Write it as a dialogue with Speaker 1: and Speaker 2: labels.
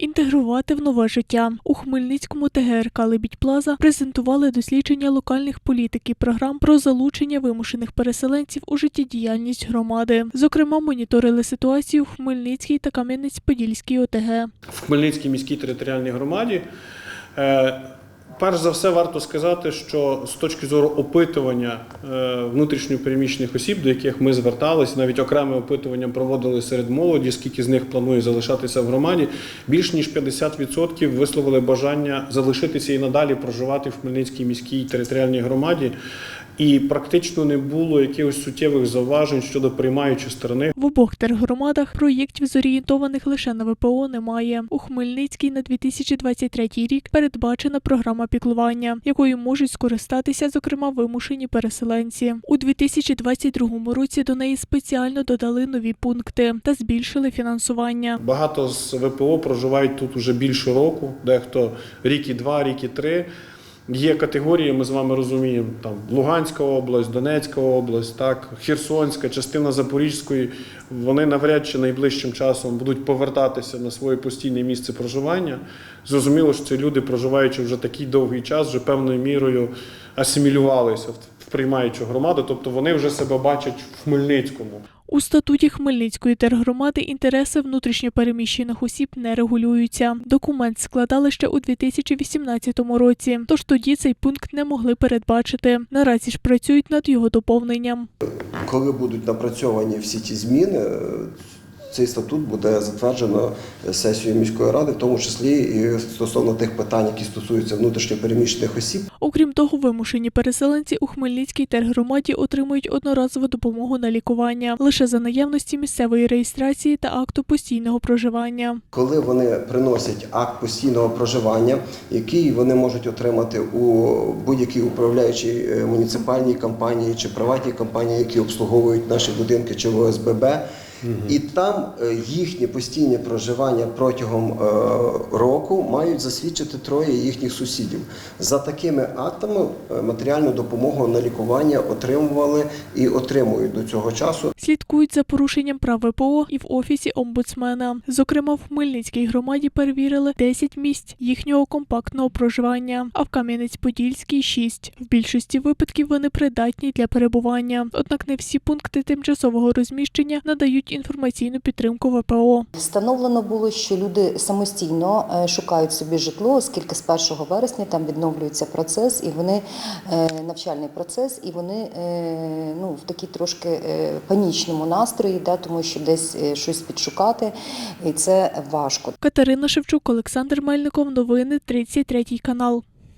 Speaker 1: інтегрувати в нове життя. У Хмельницькому ТГРК Лебідь Плаза презентували дослідження локальних політик і програм про залучення вимушених переселенців у життєдіяльність громади. Зокрема, моніторили ситуацію в Хмельницькій та Кам'янець-Подільській ОТГ.
Speaker 2: в Хмельницькій міській територіальній громаді. Перш за все, варто сказати, що з точки зору опитування е, внутрішньопереміщених осіб, до яких ми зверталися, навіть окреме опитування проводили серед молоді, скільки з них планує залишатися в громаді, більш ніж 50% висловили бажання залишитися і надалі проживати в Хмельницькій міській територіальній громаді. І практично не було якихось суттєвих зауважень щодо приймаючої сторони.
Speaker 1: В обох тергромадах проєктів зорієнтованих лише на ВПО немає. У Хмельницькій на 2023 рік передбачена програма піклування, якою можуть скористатися, зокрема, вимушені переселенці. У 2022 році до неї спеціально додали нові пункти та збільшили фінансування.
Speaker 2: Багато з ВПО проживають тут уже більше року, дехто рік і два, рік і три. Є категорії, ми з вами розуміємо, там Луганська область, Донецька область, так, Херсонська, частина Запорізької. Вони навряд чи найближчим часом будуть повертатися на своє постійне місце проживання. Зрозуміло, що ці люди, проживаючи вже такий довгий час, вже певною мірою асимілювалися в приймаючу громаду, тобто вони вже себе бачать в Хмельницькому.
Speaker 1: У статуті Хмельницької тергромади інтереси внутрішньопереміщених осіб не регулюються. Документ складали ще у 2018 році, тож тоді цей пункт не могли передбачити. Наразі ж працюють над його доповненням.
Speaker 3: Коли будуть напрацьовані всі ті зміни, цей статут буде затверджено сесією міської ради, в тому числі і стосовно тих питань, які стосуються внутрішньопереміщених осіб.
Speaker 1: Окрім того, вимушені переселенці у Хмельницькій тергромаді отримують одноразову допомогу на лікування лише за наявності місцевої реєстрації та акту постійного проживання.
Speaker 3: Коли вони приносять акт постійного проживання, який вони можуть отримати у будь-якій управляючій е, муніципальній компанії чи приватній компанії, які обслуговують наші будинки чи в ОСББ. І там е, їхнє постійне проживання протягом е, року мають засвідчити троє їхніх сусідів. За такими актами е, матеріальну допомогу на лікування отримували і отримують до цього часу.
Speaker 1: Слідкують за порушенням прав ВПО і в офісі омбудсмена. Зокрема, в Хмельницькій громаді перевірили 10 місць їхнього компактного проживання, а в Кам'янець-Подільській 6. В більшості випадків вони придатні для перебування. Однак не всі пункти тимчасового розміщення надають інформаційну підтримку ВПО.
Speaker 4: Встановлено було, що люди самостійно е, шукають собі житло, оскільки з 1 вересня там відновлюється процес, і вони е, навчальний процес, і вони е, ну в такій трошки панічному настрої, да, тому що десь щось підшукати, і це важко.
Speaker 1: Катерина Шевчук, Олександр Мельников. Новини 33 канал.